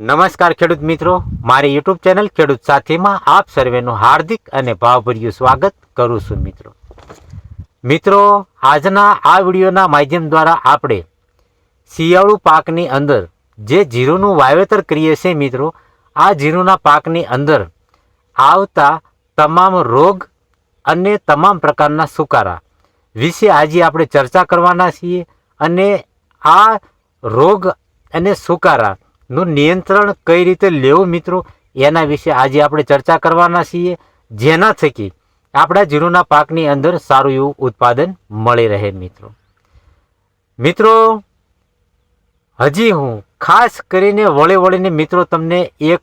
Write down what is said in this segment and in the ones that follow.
નમસ્કાર ખેડૂત મિત્રો. મારી યુટ્યુબ ચેનલ ખેડૂત સાથીમાં આપ સર્વેનું હાર્દિક અને ભાવભર્યું સ્વાગત કરું છું મિત્રો. મિત્રો, આજના આ વિડીયોના માધ્યમ દ્વારા આપણે શિયાળુ પાકની અંદર જે જીરુંનું વાવેતર કરીએ છીએ મિત્રો, આ જીરુંના પાકની અંદર આવતા તમામ રોગ અને તમામ પ્રકારના સુકારા વિશે આજે આપણે ચર્ચા કરવાના છીએ અને આ રોગ અને સુકારાનું નિયંત્રણ કઈ રીતે લેવું મિત્રો? એના વિશે આજે આપણે ચર્ચા કરવાના છીએ. જેના થકી આપણા જીરુના પાકની અંદર સારું એવું ઉત્પાદન મળી રહે મિત્રો. મિત્રો, હજી હું ખાસ કરીને વળે વળીને મિત્રો તમને એક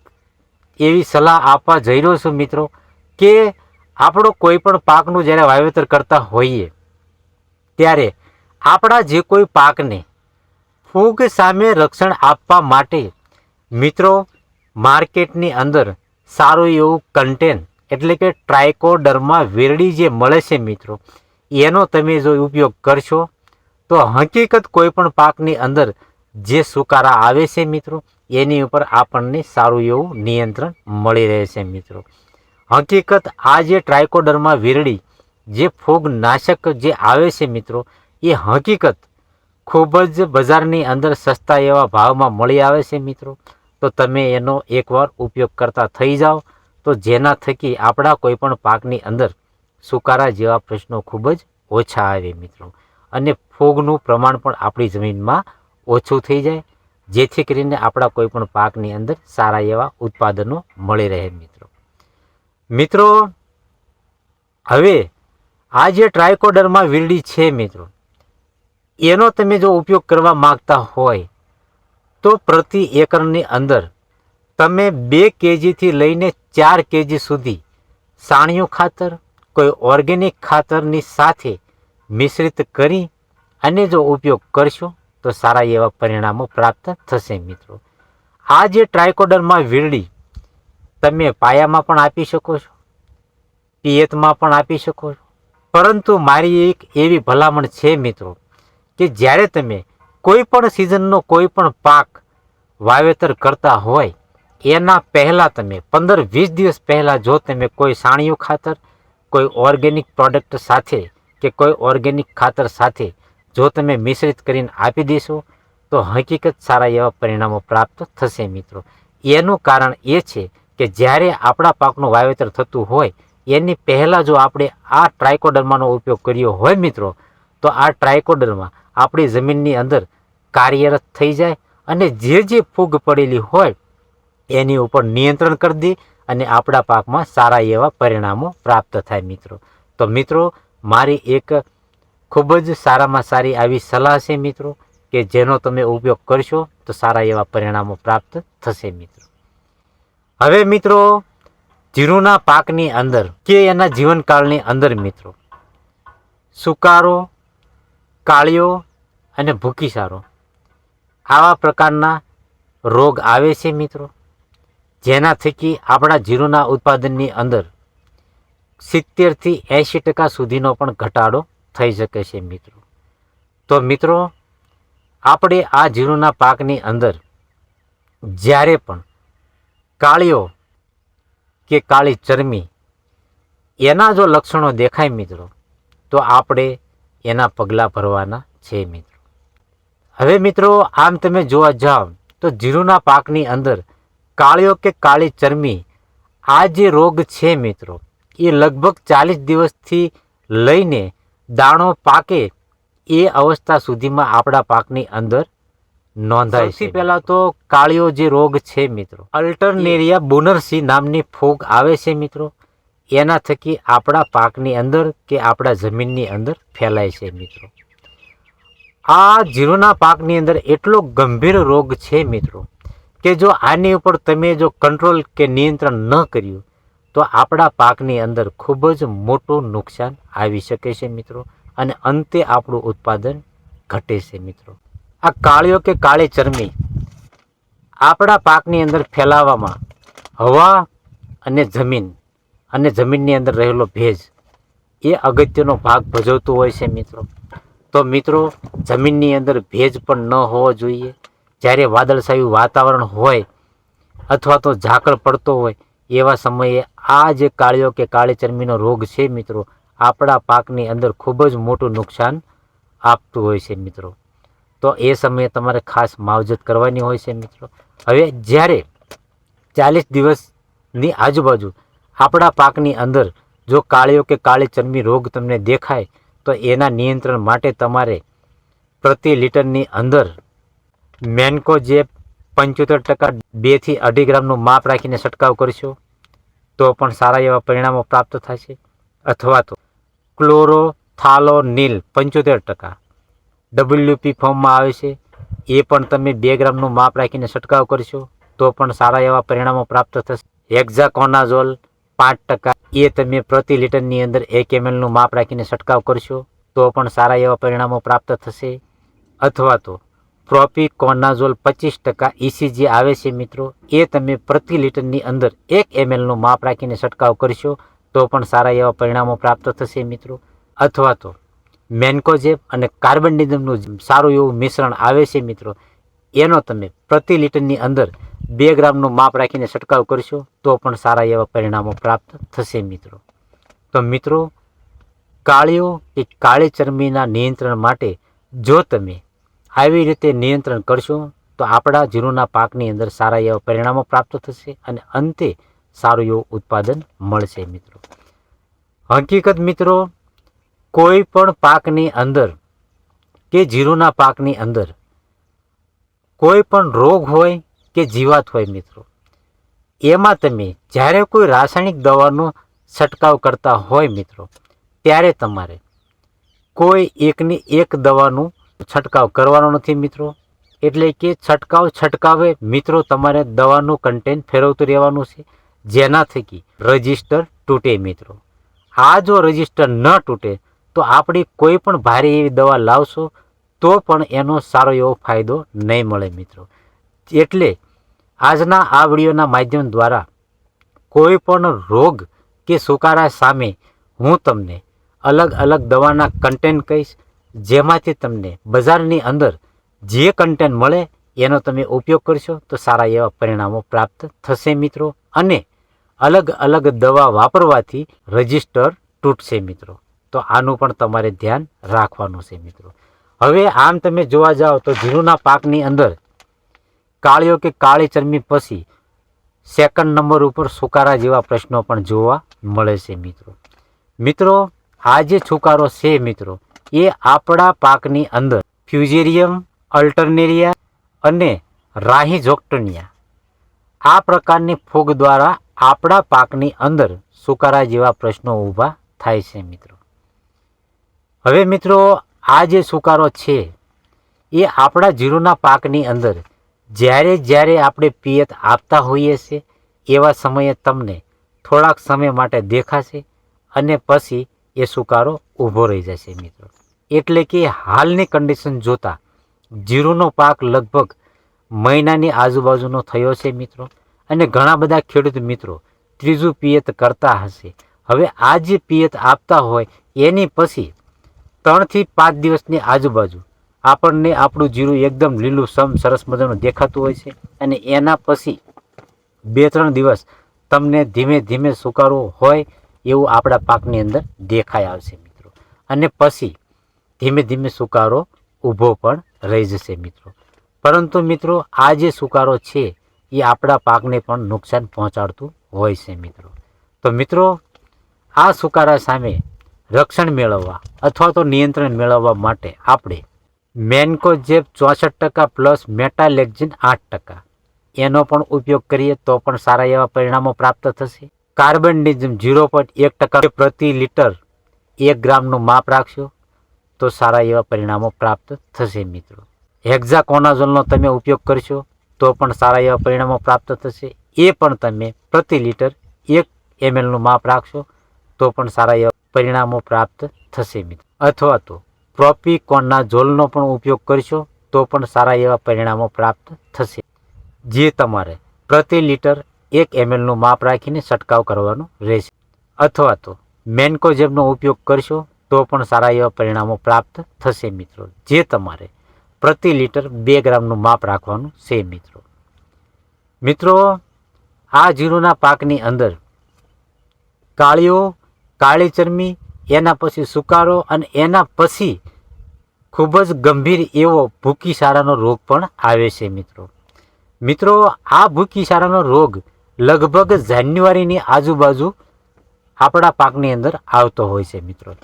એવી સલાહ આપવા જઈ રહ્યો છું મિત્રો, કે આપણો કોઈ પણ પાકનું જ્યારે વાવેતર કરતા હોઈએ, ત્યારે આપણા જે કોઈ પાકને ફૂગ સામે રક્ષણ આપવા માટે મિત્રો, માર્કેટની અંદર સારું એવું કન્ટેન એટલે કે ટ્રાયકોડર્મા વેરડી જે મળે છે મિત્રો, એનો તમે જો ઉપયોગ કરશો, તો હકીકત કોઈપણ પાકની અંદર જે સુકારા આવે છે મિત્રો, એની ઉપર આપણને સારું એવું નિયંત્રણ મળી રહે છે મિત્રો. હકીકત આ જે ટ્રાયકોડર્મા વેરડી, જે ફૂગ નાશક જે આવે છે મિત્રો, એ હકીકત ખૂબ જ બજારની અંદર સસ્તા એવા ભાવમાં મળી આવે છે મિત્રો. તો તમે એનો એકવાર ઉપયોગ કરતા થઈ જાઓ. તો જેના થકી આપણા કોઈ પણ પાકની અંદર સુકારા જેવા પ્રશ્નો ખૂબ જ ઓછા આવે મિત્રો. અને ફૂગનું પ્રમાણ પણ આપણી જમીનમાં ઓછું થઈ જાય. જેથી કરીને આપણા કોઈ પણ પાકની અંદર સારા એવા ઉત્પાદનો મળી રહે મિત્રો. મિત્રો, હવે આ જે ટ્રાયકોડરમાં વીરડી છે મિત્રો એનો તમે જો ઉપયોગ કરવા માંગતા હોય, તો પ્રતિ એકરની અંદર તમે બે કેજીથી લઈને ચાર કેજી સુધી સાણિયું ખાતર, કોઈ ઓર્ગેનિક ખાતરની સાથે મિશ્રિત કરી અને જો ઉપયોગ કરશો, તો સારા એવા પરિણામો પ્રાપ્ત થશે મિત્રો. આ જે ટ્રાયકોડરમાં વીરડી તમે પાયામાં પણ આપી શકો છો, પિયતમાં પણ આપી શકો છો. પરંતુ મારી એક એવી ભલામણ છે મિત્રો કે જ્યારે તમે કોઈ પણ સિઝનનો કોઈ પણ પાક વાવેતર કરતા હોય, એના પહેલાં તમે પંદર વીસ દિવસ પહેલાં જો તમે કોઈ સાણિયું ખાતર, કોઈ ઓર્ગેનિક પ્રોડક્ટ સાથે કે કોઈ ઓર્ગેનિક ખાતર સાથે જો તમે મિશ્રિત કરીને આપી દેશો, તો હકીકત સારા એવા પરિણામો પ્રાપ્ત થશે મિત્રો. એનું કારણ એ છે કે જ્યારે આપણા પાકનું વાવેતર થતું હોય, એની પહેલાં જો આપણે આ ટ્રાયકોડર્માનો ઉપયોગ કર્યો હોય મિત્રો તો આ ટ્રાયકોડરમાં આપણી જમીનની અંદર કાર્યરત થઈ જાય અને જે જે ફૂગ પડેલી હોય એની ઉપર નિયંત્રણ કરી દે અને આપણા પાકમાં સારા એવા પરિણામો પ્રાપ્ત થાય મિત્રો. તો મિત્રો, મારી એક ખૂબ જ સારામાં સારી આવી સલાહ છે મિત્રો, કે જેનો તમે ઉપયોગ કરશો તો સારા એવા પરિણામો પ્રાપ્ત થશે મિત્રો. હવે મિત્રો, જીરુના પાકની અંદર કે એના જીવનકાળની અંદર મિત્રો, સુકારો કાળિયો અને ભૂકીસારો આવા પ્રકારના રોગ આવે છે મિત્રો? જેના થકી આપણા જીરુના ઉત્પાદનની અંદર સિત્તેરથી એંશી ટકા સુધીનો પણ ઘટાડો થઈ શકે છે મિત્રો. તો મિત્રો, આપણે આ જીરુના પાકની અંદર જ્યારે પણ કાળીઓ કે કાળી ચરમી, એના જો લક્ષણો દેખાય મિત્રો, તો આપણે એના પગલાં ભરવાના છે મિત્રો. હવે મિત્રો આમ તમે જોવા જાઓ તો જીરુના પાકની અંદર કાળીઓ કે કાળી ચરમી આ જે રોગ છે મિત્રો એ લગભગ ચાલીસ દિવસથી લઈને દાણો પાકે એ અવસ્થા સુધીમાં આપણા પાકની અંદર નોંધાય સૌથી પહેલાં તો કાળિયો જે રોગ છે મિત્રો અલ્ટરનેરિયા બોનરસી નામની ફૂગ આવે છે મિત્રો. એના થકી આપણા પાકની અંદર કે આપણા જમીનની અંદર ફેલાય છે મિત્રો. આ જીરુના પાકની અંદર એટલો ગંભીર રોગ છે મિત્રો કે જો આની ઉપર તમે જો કંટ્રોલ કે નિયંત્રણ ન કર્યું, તો આપણા પાકની અંદર ખૂબ જ મોટું નુકસાન આવી શકે છે મિત્રો અને અંતે આપણું ઉત્પાદન ઘટે છે મિત્રો. આ કાળીઓ કે કાળી ચરમી આપણા પાકની અંદર ફેલાવામાં હવા અને જમીન અને જમીનની અંદર રહેલો ભેજ એ અગત્યનો ભાગ ભજવતો હોય છે મિત્રો. તો મિત્રો, જમીનની અંદર ભેજ પણ ન હોવો જોઈએ. જ્યારે વાદળછાયું વાતાવરણ હોય અથવા તો ઝાકળ પડતો હોય, એવા સમયે આ જે કાળિયો કે કાળી ચરમીનો રોગ છે મિત્રો, આપણા પાકની અંદર ખૂબ જ મોટું નુકસાન આપતું હોય છે મિત્રો. તો એ સમયે તમારે ખાસ માવજત કરવાની હોય છે મિત્રો. હવે જ્યારે ચાલીસ દિવસની આજુબાજુ આપણા પાકની અંદર જો કાળીઓ કે કાળી ચરમી રોગ તમને દેખાય, તો એના નિયંત્રણ માટે તમારે પ્રતિ લીટરની અંદર મેન્કોજેબ પંચોતેર ટકા બેથી અઢી ગ્રામનું માપ રાખીને છંટકાવ કરશો, તો પણ સારા એવા પરિણામો પ્રાપ્ત થશે. અથવા તો ક્લોરોથાલોનિલ પંચોતેર ટકા ડબલ્યુપી ફોર્મમાં આવે છે, એ પણ તમે બે ગ્રામનું માપ રાખીને છંટકાવ કરશો, તો પણ સારા એવા પરિણામો પ્રાપ્ત થશે. હેક્ઝાકોનાઝોલ પાંચ ટકા. એ તમે પ્રતિ લીટરની અંદર એક એમએલનું માપ રાખીને છંટકાવ કરશો, તો પણ સારા એવા પરિણામો પ્રાપ્ત થશે. અથવા તો પ્રોપિકોનાઝોલ પચીસ ટકા ઇસીજી આવે છે મિત્રો, એ તમે પ્રતિ લીટરની અંદર એક એમએલનું માપ રાખીને છંટકાવ કરશો, તો પણ સારા એવા પરિણામો પ્રાપ્ત થશે મિત્રો. અથવા તો મેન્કોજેબ અને કાર્બનડિઝમનું સારું એવું મિશ્રણ આવે છે મિત્રો એનો તમે પ્રતિ લીટરની અંદર બે ગ્રામનું માપ રાખીને છંટકાવ કરશો, તો પણ સારા એવા પરિણામો પ્રાપ્ત થશે મિત્રો. તો મિત્રો, કાળીઓ કે કાળી ચરમીના નિયંત્રણ માટે જો તમે આવી રીતે નિયંત્રણ કરશો, તો આપણા જીરુના પાકની અંદર સારા એવા પરિણામો પ્રાપ્ત થશે અને અંતે સારું એવું ઉત્પાદન મળશે મિત્રો. હકીકત મિત્રો, કોઈ પણ પાકની અંદર કે જીરુના પાકની અંદર કોઈ પણ રોગ હોય કે જીવાત હોય મિત્રો, એમાં તમે જ્યારે કોઈ રાસાયણિક દવાનો છંટકાવ કરતા હોય મિત્રો, ત્યારે તમારે કોઈ એકની એક દવાનું છંટકાવ કરવાનો નથી મિત્રો. એટલે કે છંટકાવ છંટકાવે મિત્રો તમારે દવાનું કન્ટેન્ટ ફેરવતું રહેવાનું છે જેના થકી રજિસ્ટર તૂટે મિત્રો. આ જો રજિસ્ટર ન તૂટે, તો આપણી કોઈ પણ ભારે એવી દવા લાવશો તો પણ એનો સારો એવો ફાયદો નહીં મળે મિત્રો. એટલે આજના આ વિડીયોના માધ્યમ દ્વારા કોઈ પણ રોગ કે સુકારા સામે હું તમને અલગ અલગ દવાના કન્ટેન્ટ કહીશ, જેમાંથી તમને બજારની અંદર જે કન્ટેન્ટ મળે એનો તમે ઉપયોગ કરશો તો સારા એવા પરિણામો પ્રાપ્ત થશે મિત્રો. અને અલગ અલગ દવા વાપરવાથી રજિસ્ટર તૂટશે મિત્રો. તો આનું પણ તમારે ધ્યાન રાખવાનું છે મિત્રો. હવે આમ તમે જોવા જાઓ તો જીરુના પાકની અંદર કાળીઓ કે કાળી ચરમી પછી સેકન્ડ નંબર ઉપર સુકારા જેવા પ્રશ્નો પણ જોવા મળે છે મિત્રો. મિત્રો, આ જે છુકારો છે મિત્રો, એ આપણા પાકની અંદર ફ્યુઝેરિયમ અલ્ટરનેરિયા અને રાહીઝોક્ટનિયા આ પ્રકારની ફૂગ દ્વારા આપણા પાકની અંદર સુકારા જેવા પ્રશ્નો ઊભા થાય છે મિત્રો. હવે મિત્રો આ જે સુકારો છે, એ આપણા જીરુના પાકની અંદર જ્યારે જ્યારે આપણે પિયત આપતા હોઈએ છીએ, એવા સમયે તમને થોડાક સમય માટે દેખાશે અને પછી એ સુકારો ઊભો રહી જશે મિત્રો. એટલે કે હાલની કન્ડિશન જોતા જીરુનો પાક લગભગ મહિનાની આજુબાજુનો થયો છે મિત્રો અને ઘણા બધા ખેડૂત મિત્રો ત્રીજું પિયત કરતા હશે. હવે આ જે પિયત આપતા હોય, એની પછી ત્રણથી પાંચ દિવસની આજુબાજુ આપણને આપણું જીરું એકદમ લીલું, સમ, સરસ મજાનું દેખાતું હોય છે અને એના પછી બે, ત્રણ દિવસ તમને ધીમે ધીમે સુકારો હોય એવું આપણા પાકની અંદર દેખાઈ આવશે મિત્રો. અને પછી ધીમે ધીમે સુકારો ઊભો પણ રહી જશે મિત્રો. પરંતુ મિત્રો, આ જે સુકારો છે, એ આપણા પાકને પણ નુકસાન પહોંચાડતું હોય છે મિત્રો. તો મિત્રો, આ સુકારા સામે રક્ષણ મેળવવા અથવા તો નિયંત્રણ મેળવવા માટે આપણે મેન્કોજેબ ચોસઠ ટકા પ્લસ મેટાલેક્ઝિન આઠ ટકા. એનો પણ ઉપયોગ કરીએ તો પણ સારા એવા પરિણામો પ્રાપ્ત થશે. કાર્બનડિઝમ ઝીરો પોઈન્ટ એક ટકા પ્રતિ લીટર એક ગ્રામનું માપ રાખશો તો સારા એવા પરિણામો પ્રાપ્ત થશે મિત્રો. હેક્ઝાકોનાઝોલનો તમે ઉપયોગ કરશો તો પણ સારા એવા પરિણામો પ્રાપ્ત થશે. એ પણ તમે પ્રતિ લીટર એક એમએલનું માપ રાખશો તો પણ સારા એવા પરિણામો પ્રાપ્ત થશે મિત્રો. અથવા તો પ્રોપિકોનાઝોલનો પણ ઉપયોગ કરશો તો પણ સારા એવા પરિણામો પ્રાપ્ત થશે. જે તમારે પ્રતિ લીટર એક એમએલનું માપ રાખીને છંટકાવ કરવાનો રહેશે. અથવા તો મેન્કોજેબનો ઉપયોગ કરશો તો પણ સારા એવા પરિણામો પ્રાપ્ત થશે મિત્રો. જે તમારે પ્રતિ લીટર બે ગ્રામનું માપ રાખવાનું છે મિત્રો. મિત્રો, આ જીરુના પાકની અંદર કાળીઓ કાળી ચરમી, એના પછી સુકારો અને એના પછી ખૂબ જ ગંભીર એવો ભૂકી સારાનો રોગ પણ આવે છે મિત્રો. મિત્રો, આ ભૂકી સારાનો રોગ લગભગ જાન્યુઆરીની આજુબાજુ આપણા પાકની અંદર આવતો હોય છે મિત્રો.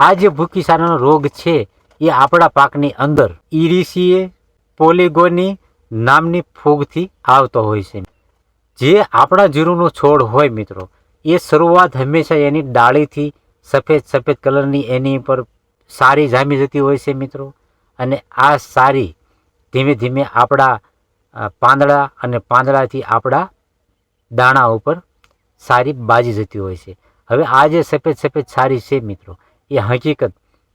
આ જે ભૂકી સારાનો રોગ છે, એ આપણા પાકની અંદર ઇરિસીએ પોલિગોની નામની ફૂગથી આવતો હોય છે. જે આપણા જીરુનો છોડ હોય મિત્રો એ શરૂઆત હંમેશા એની ડાળીથી સફેદ સફેદ કલરની એની પર સારી જામી જતી હોય છે મિત્રો. અને આ સારી ધીમે ધીમે આપણા પાંદડા અને પાંદડાથી આપણા દાણા ઉપર સારી બાજી જતી હોય છે. હવે આ જે સફેદ સફેદ સારી છે મિત્રો, એ હકીકત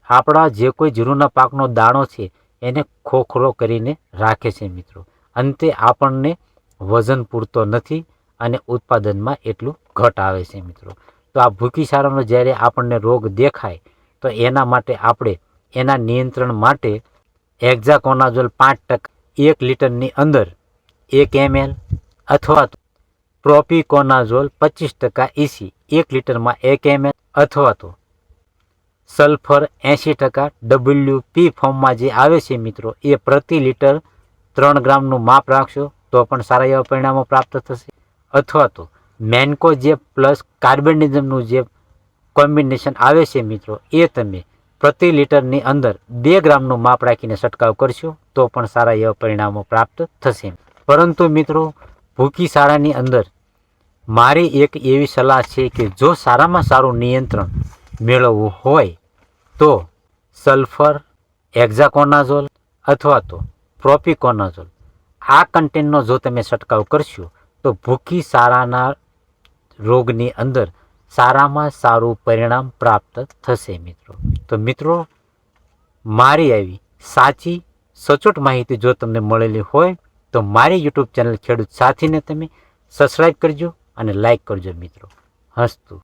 આપણા જે કોઈ જીરુના પાકનો દાણો છે એને ખોખરો કરીને રાખે છે મિત્રો. અંતે આપણને વજન પૂરતો નથી અને ઉત્પાદનમાં એટલું ઘટ આવે છે મિત્રો. તો આ ભૂખી સારાનો જ્યારે આપણને રોગ દેખાય, તો એના માટે આપણે એના નિયંત્રણ માટે એક્ઝાકોનાઝોલ પાંચ ટકા એક લીટરની અંદર એક એમએલ અથવા તો પ્રોપિકોનાઝોલ પચીસ ટકા ઇસી એક લીટરમાં એક એમએલ અથવા તો સલ્ફર એંશી ટકા ડબલ્યુ પી ફોર્મમાં જે આવે છે મિત્રો, એ પ્રતિ લીટર ત્રણ ગ્રામનું માપ રાખશો તો પણ સારા એવા પરિણામો પ્રાપ્ત થશે. અથવા તો મેન્કો જે પ્લસ કાર્બનિઝમનું જે કોમ્બિનેશન આવે છે મિત્રો, એ તમે પ્રતિ લીટરની અંદર બે ગ્રામનું માપ રાખીને છંટકાવ કરશો, તો પણ સારા એવા પરિણામો પ્રાપ્ત થશે. પરંતુ મિત્રો, ભૂકી શાળાની અંદર મારી એક એવી સલાહ છે કે જો સારામાં સારું નિયંત્રણ મેળવવું હોય, તો સલ્ફર એક્ઝાકોનાઝોલ અથવા તો પ્રોપિકોનાઝોલ, આ કન્ટેનનો જો તમે છંટકાવ કરશો, તો ભૂખી સારાના રોગની અંદર સારામાં સારું પરિણામ પ્રાપ્ત થશે મિત્રો. તો મિત્રો, મારી આવી સાચી, સચોટ માહિતી જો તમને મળેલી હોય, તો મારી યુટ્યુબ ચેનલ ખેડૂત સાથીને તમે સબસ્ક્રાઈબ કરજો અને લાઈક કરજો મિત્રો. હસતું.